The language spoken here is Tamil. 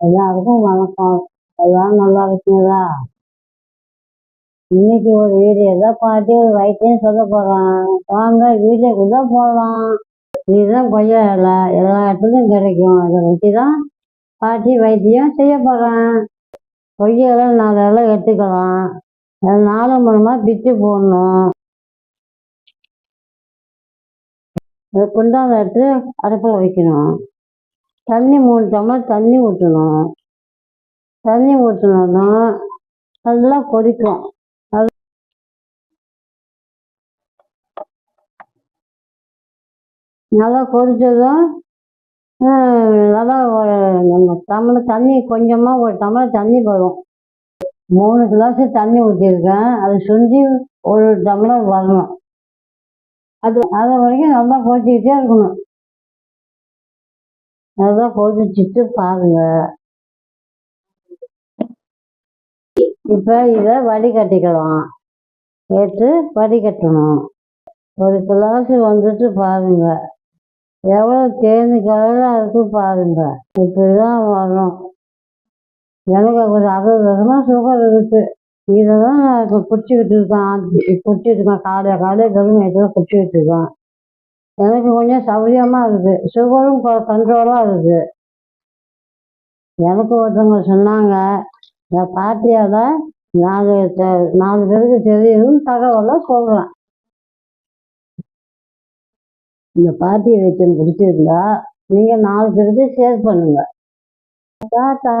எல்லாருக்கும் வணக்கம். எல்லாரும் நல்லா இருக்கீங்களா? இன்னைக்கு ஒரு வீடியோ தான் பாட்டி ஒரு வைத்தியம் சொல்ல போறேன். வாங்க வீடியோக்கு தான் போகலாம் இதுதான் கொய்யா இலை எல்லா இடத்துலையும் கிடைக்கும். இதை வச்சு தான் பாட்டி வைத்தியம் செய்ய போறேன். கொய்யா இலை நாலு இலை எடுத்துக்கலாம் நாலு மூலமா பிச்சு போடணும். இதை குண்டான எடுத்து அடுப்பில் வைக்கணும். தண்ணி மூணு டம்ளர் தண்ணி ஊற்றணும் தண்ணி ஊற்றினோன்னா நல்லா கொதிக்கும். அது நல்லா கொதிச்சதும் நல்லா ஒரு நம்ம டம்ளர் தண்ணி கொஞ்சமாக ஒரு டம்ளர் தண்ணி வரும். மூணு கிளாஸ் தண்ணி ஊற்றிருக்கேன் அது சுண்டி ஒரு டம்ளர் வரணும். அது அது வரைக்கும் நல்லா கொதிச்சுக்கிட்டே இருக்கணும். நல்லா கொதிச்சுட்டு பாருங்க. இப்போ இதை வடிகட்டிக்கலாம். எடுத்து வடிகட்டணும். ஒரு கிளாஸ் வந்துட்டு பாருங்க. எவ்வளோ தேனி கலராக இருக்கு பாருங்க. இப்படிதான் வரும். எனக்கு ஒரு அறுபது வருஷமா சுகர் இருக்கு. இதை தான் நான் இப்போ குடிச்சிக்கிட்டு இருக்கேன். குடிச்சிட்டு இருக்கேன். காலையில் காலையில் வெறும் வயிற்றுல குடிச்சிக்கிட்டு இருக்கேன். எனக்கு கொஞ்சம் சௌரியமாக இருக்கு சுகரும் கண்ட்ரோலாக இருக்கு எனக்கு ஒருத்தவங்க சொன்னாங்க இந்த பாட்டியால் நாலு நாலு பேருக்கு தெரியும் தகவலை சொல்கிறேன் இந்த பாட்டி வைத்தியம் பிடிச்சிருந்தா நீங்கள் நாலு பேருக்கு ஷேர் பண்ணுங்கள் டாட்டா